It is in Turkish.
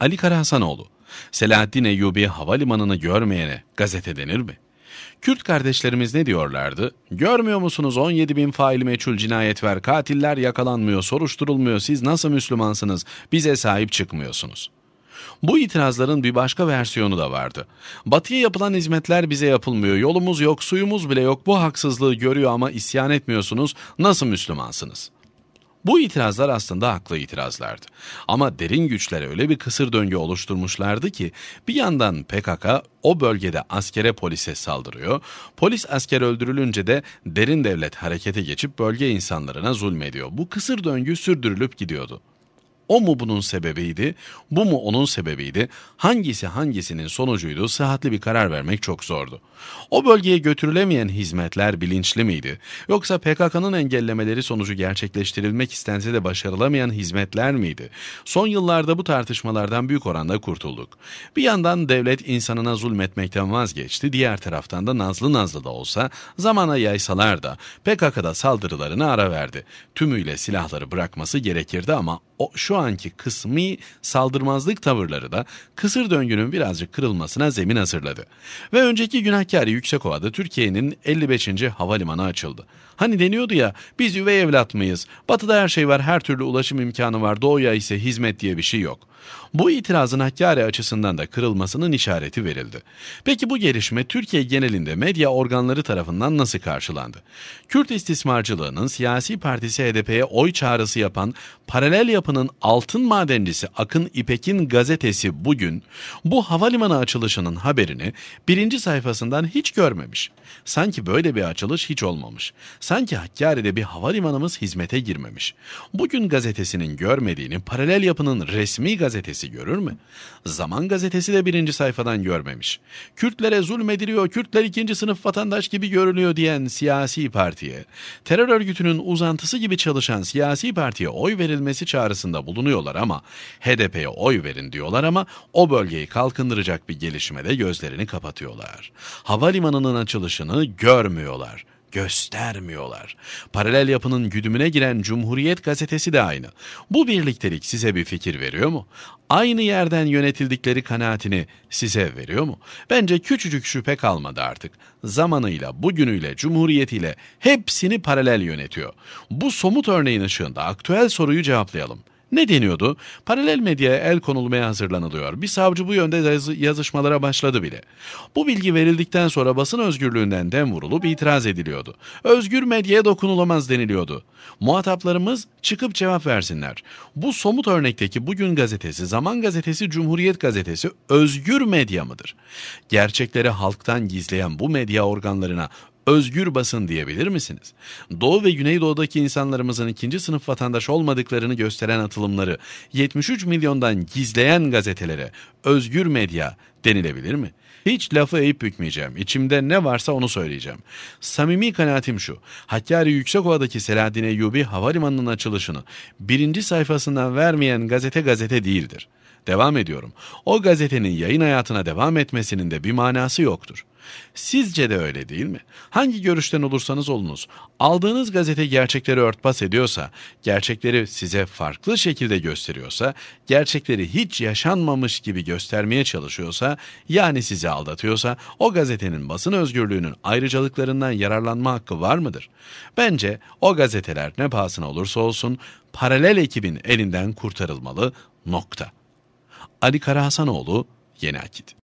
Ali Karahasanoğlu, Selahaddin Eyyubi havalimanını görmeyene gazete denir mi? Kürt kardeşlerimiz ne diyorlardı? Görmüyor musunuz 17 bin faili meçhul cinayet var, katiller yakalanmıyor, soruşturulmuyor, siz nasıl Müslümansınız, bize sahip çıkmıyorsunuz. Bu itirazların bir başka versiyonu da vardı. Batıya yapılan hizmetler bize yapılmıyor, yolumuz yok, suyumuz bile yok, bu haksızlığı görüyor ama isyan etmiyorsunuz, nasıl Müslümansınız?'' Bu itirazlar aslında haklı itirazlardı. Ama derin güçler öyle bir kısır döngü oluşturmuşlardı ki bir yandan PKK o bölgede askere polise saldırıyor, polis asker öldürülünce de derin devlet harekete geçip bölge insanlarına zulmediyor. Bu kısır döngü sürdürülüp gidiyordu. O mu bunun sebebiydi, bu mu onun sebebiydi, hangisi hangisinin sonucuydu sıhhatli bir karar vermek çok zordu. O bölgeye götürülemeyen hizmetler bilinçli miydi? Yoksa PKK'nın engellemeleri sonucu gerçekleştirilmek istense de başarılamayan hizmetler miydi? Son yıllarda bu tartışmalardan büyük oranda kurtulduk. Bir yandan devlet insanına zulmetmekten vazgeçti, diğer taraftan da nazlı nazlı da olsa zamana yaysalar da PKK'da saldırılarını ara verdi. Tümüyle silahları bırakması gerekirdi ama o şu anki kısmi saldırmazlık tavırları da kısır döngünün birazcık kırılmasına zemin hazırladı. Ve önceki günahkari Yüksekova'da Türkiye'nin 55. havalimanı açıldı. Hani deniyordu ya biz üvey evlat mıyız? Batıda her şey var her türlü ulaşım imkanı var doğuya ise hizmet diye bir şey yok. Bu itirazın Hakkari açısından da kırılmasının işareti verildi. Peki bu gelişme Türkiye genelinde medya organları tarafından nasıl karşılandı? Kürt istismarcılığının siyasi partisi HDP'ye oy çağrısı yapan paralel yapının altın madencisi Akın İpek'in gazetesi bugün bu havalimanı açılışının haberini birinci sayfasından hiç görmemiş. Sanki böyle bir açılış hiç olmamış. Sanki Hakkari'de bir havalimanımız hizmete girmemiş. Bugün gazetesinin görmediğini paralel yapının resmi gazetesi görür mü? Zaman gazetesi de birinci sayfadan görmemiş. Kürtlere zulmediliyor, Kürtler ikinci sınıf vatandaş gibi görülüyor diyen siyasi partiye, terör örgütünün uzantısı gibi çalışan siyasi partiye oy verilmesi çağrısında bulunuyorlar ama HDP'ye oy verin diyorlar ama o bölgeyi kalkındıracak bir gelişmede gözlerini kapatıyorlar. Havalimanının açılışını görmüyorlar göstermiyorlar. Paralel yapının güdümüne giren Cumhuriyet gazetesi de aynı. Bu birliktelik size bir fikir veriyor mu? Aynı yerden yönetildikleri kanaatini size veriyor mu? Bence küçücük şüphe kalmadı artık. Zamanıyla, bugünüyle, cumhuriyetiyle hepsini paralel yönetiyor. Bu somut örneğin ışığında aktüel soruyu cevaplayalım. Ne deniyordu? Paralel medyaya el konulmaya hazırlanılıyor. Bir savcı bu yönde yazışmalara başladı bile. Bu bilgi verildikten sonra basın özgürlüğünden dem vurulup itiraz ediliyordu. Özgür medyaya dokunulamaz deniliyordu. Muhataplarımız çıkıp cevap versinler. Bu somut örnekteki Bugün gazetesi, Zaman gazetesi, Cumhuriyet gazetesi özgür medya mıdır? Gerçekleri halktan gizleyen bu medya organlarına özgür basın diyebilir misiniz? Doğu ve Güneydoğu'daki insanlarımızın ikinci sınıf vatandaş olmadıklarını gösteren atılımları 73 milyondan gizleyen gazetelere özgür medya denilebilir mi? Hiç lafı eğip bükmeyeceğim. İçimde ne varsa onu söyleyeceğim. Samimi kanaatim şu. Hakkari Yüksekova'daki Selahaddin Eyyubi Havalimanı'nın açılışını birinci sayfasından vermeyen gazete gazete değildir. Devam ediyorum. O gazetenin yayın hayatına devam etmesinin de bir manası yoktur. Sizce de öyle değil mi? Hangi görüşten olursanız olunuz, aldığınız gazete gerçekleri örtbas ediyorsa, gerçekleri size farklı şekilde gösteriyorsa, gerçekleri hiç yaşanmamış gibi göstermeye çalışıyorsa, yani sizi aldatıyorsa, o gazetenin basın özgürlüğünün ayrıcalıklarından yararlanma hakkı var mıdır? Bence o gazeteler ne pahasına olursa olsun paralel ekibin elinden kurtarılmalı nokta. Ali Karahasanoğlu, Yeni Akit